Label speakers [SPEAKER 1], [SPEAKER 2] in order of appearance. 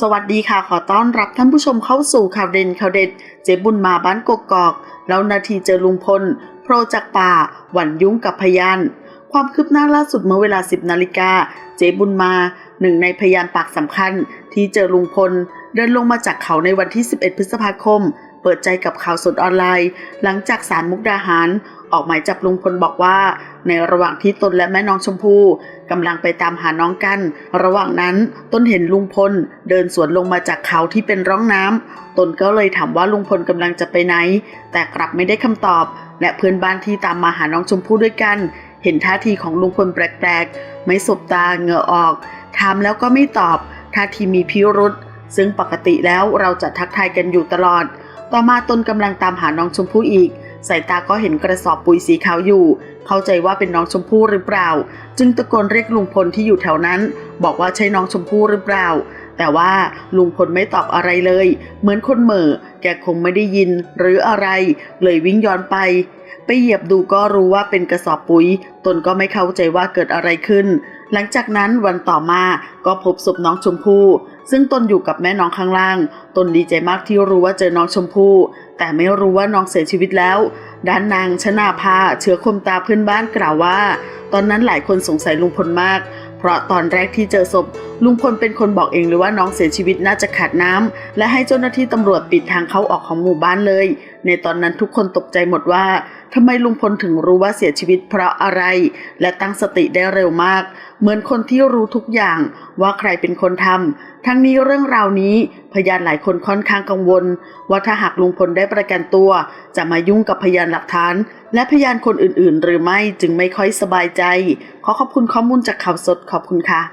[SPEAKER 1] สวัสดีค่ะ ขอต้อนรับท่านผู้ชมเข้าสู่ข่าวเด่นข่าวเด็ด เจ๊บุญมาบ้านกกอก แล้วนาทีเจอลุงพลโผล่จากป่า หวันยุ่งกับพยาน ความคืบหน้าล่าสุดเมื่อเวลา 10 นาฬิกา เจ๊บุญมาหนึ่งในพยานปากสำคัญที่เจอลุงพล เดินลงมาจากเขาในวันที่ 11 พฤษภาคม เปิดใจกับข่าวสดออนไลน์ หลังจากสารมุกดาหาร ออกหมายจับลุงพลบอกว่า ในระหว่างที่ตนและแม่น้องชมพู่กำลังไปตามหาน้องกัน ระหว่างนั้นตนเห็นลุงพลเดินสวนลงมาจากเขาที่เป็นร่องน้ำตนก็เลยถามว่าลุงพลกำลังจะไปไหน แต่กลับไม่ได้คำตอบ และเพื่อนบ้านที่ตามมาหาน้องชมพู่ด้วยกัน เห็นท่าทีของลุงพลแปลกๆ ไม่สบตาเหงื่อออก ถามแล้วก็ไม่ตอบท่าทีมีพิรุษซึ่งปกติแล้วเราจะทักทายกันอยู่ตลอด ต่อมาตนกำลังตามหาน้องชมพู่อีก สายตาก็เห็นกระสอบปุ๋ยสีขาวอยู่ เข้าใจว่าเป็นน้องชมพู่หรือเปล่า จึงตะโกนเรียกลุงพลที่อยู่แถวนั้น บอกว่าใช่น้องชมพู่หรือเปล่า แต่ว่าลุงพลไม่ตอบอะไรเลย เหมือนคนเหม่อ แกคงไม่ได้ยิน หรืออะไร เลยวิ่งย้อนไป ไปเหยียบดูก็รู้ว่าเป็นกระสอบปุ๋ย ตนก็ไม่เข้าใจว่าเกิดอะไรขึ้นหลังจากนั้นวันต่อมาก็พบศพน้องชมพู่ ซึ่งตนอยู่กับแม่น้องข้างล่าง ตนดีใจมากที่รู้ว่าเจอน้องชมพู่แต่ไม่รู้ว่าน้องเสียชีวิตแล้ว ด้านนางชนาภาเชื้อคมตาเพื่อนบ้านกล่าวว่า ตอนนั้นหลายคนสงสัยลุงพลมาก เพราะตอนแรกที่เจอศพ ลุงพลเป็นคนบอกเองเลยว่าน้องเสียชีวิตน่าจะขาดน้ำและให้เจ้าหน้าที่ตำรวจปิดทางเข้าออกของหมู่บ้านเลย ในตอนนั้นทุกคนตกใจหมดว่าทำไมลุงพลถึงรู้ว่าเสียชีวิตเพราะอะไร และตั้งสติได้เร็วมาก เหมือนคนที่รู้ทุกอย่างว่าใครเป็นคนทำทั้งนี้เรื่องราวนี้พยานหลายคนค่อนข้างกังวล ว่าถ้าหากลุงพลได้ประกันตัว จะมายุ่งกับพยานหลักฐาน และพยานคนอื่นๆ หรือไม่จึงไม่ค่อยสบายใจ ขอขอบคุณข้อมูลจากข่าวสดขอบคุณค่ะ